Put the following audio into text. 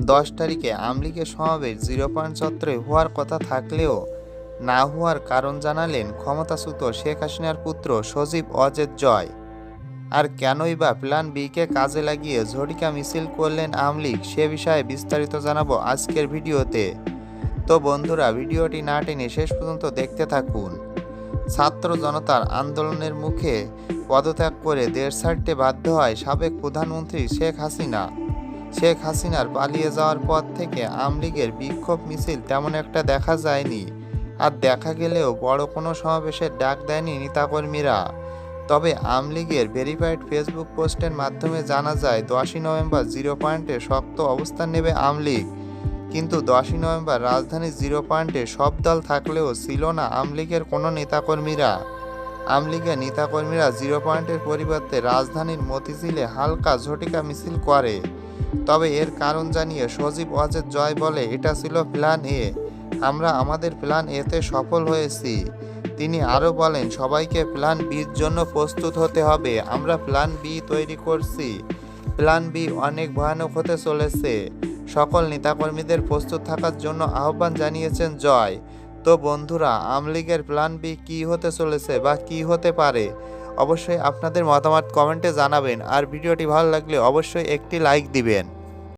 দশ তারিখে আমলিগের সমাবেশ জিরো পয়েন্ট চত্বরে হওয়ার কথা থাকলেও না হওয়ার কারণ জানালেন ক্ষমতাচ্যুত শেখ হাসিনার পুত্র সজীব অজেদ জয়। আর কেনই বা প্ল্যান বিকে কাজে লাগিয়ে ঝটিকা মিছিল করলেন আমলিগ সে বিষয়ে বিস্তারিত জানাব আজকের ভিডিওতে। তো বন্ধুরা, ভিডিওটি না টেনে শেষ পর্যন্ত দেখতে থাকুন। ছাত্র জনতার আন্দোলনের মুখে পদত্যাগ করে দেড় ছাড়তে বাধ্য হয় সাবেক প্রধানমন্ত্রী শেখ হাসিনা। শেখ হাসিনার পালিয়ে যাওয়ার পর থেকে আমলিগের বিক্ষোভ মিছিল তেমন একটা দেখা যায়নি। আর দেখা গেলেও বড় কোনো সমাবেশের ডাক দেয়নি নেতাকর্মীরা। তবে আমলিগের ভেরিফাইড ফেসবুক পোস্টের মাধ্যমে জানা যায়, দশই নভেম্বর জিরো পয়েন্টে শক্ত অবস্থান নেবে আমলিগ। কিন্তু দশই নভেম্বর রাজধানীর জিরো পয়েন্টে সব দল থাকলেও ছিল না আমলিগের কোনো নেতাকর্মীরা। আমলিগের নেতাকর্মীরা জিরো পয়েন্টের পরিবর্তে রাজধানীর মতিঝিলে হালকা ঝটিকা মিছিল করে। তবে এর কারণ জানিয়ে সজীব ওয়াজেদ জয় বলে, এটা ছিল প্ল্যান এ আমরা আমাদের প্ল্যান এতে সফল হয়েছি। তিনি আরও বলেন, সবাইকে প্ল্যান বির জন্য প্রস্তুত হতে হবে। আমরা প্ল্যান বি তৈরি করছি। প্ল্যান বি অনেক ভয়ানক হতে চলেছে। সকল নেতাকর্মীদের প্রস্তুত থাকার জন্য আহ্বান জানিয়েছেন জয়। তো বন্ধুরা আমলিগের প্ল্যান বি কী হতে চলেছে বা কী হতে পারে? অবশ্যই আপনাদের মতামত কমেন্টে জানাবেন। আর ভিডিওটি ভালো লাগলে অবশ্যই একটি লাইক দিবেন।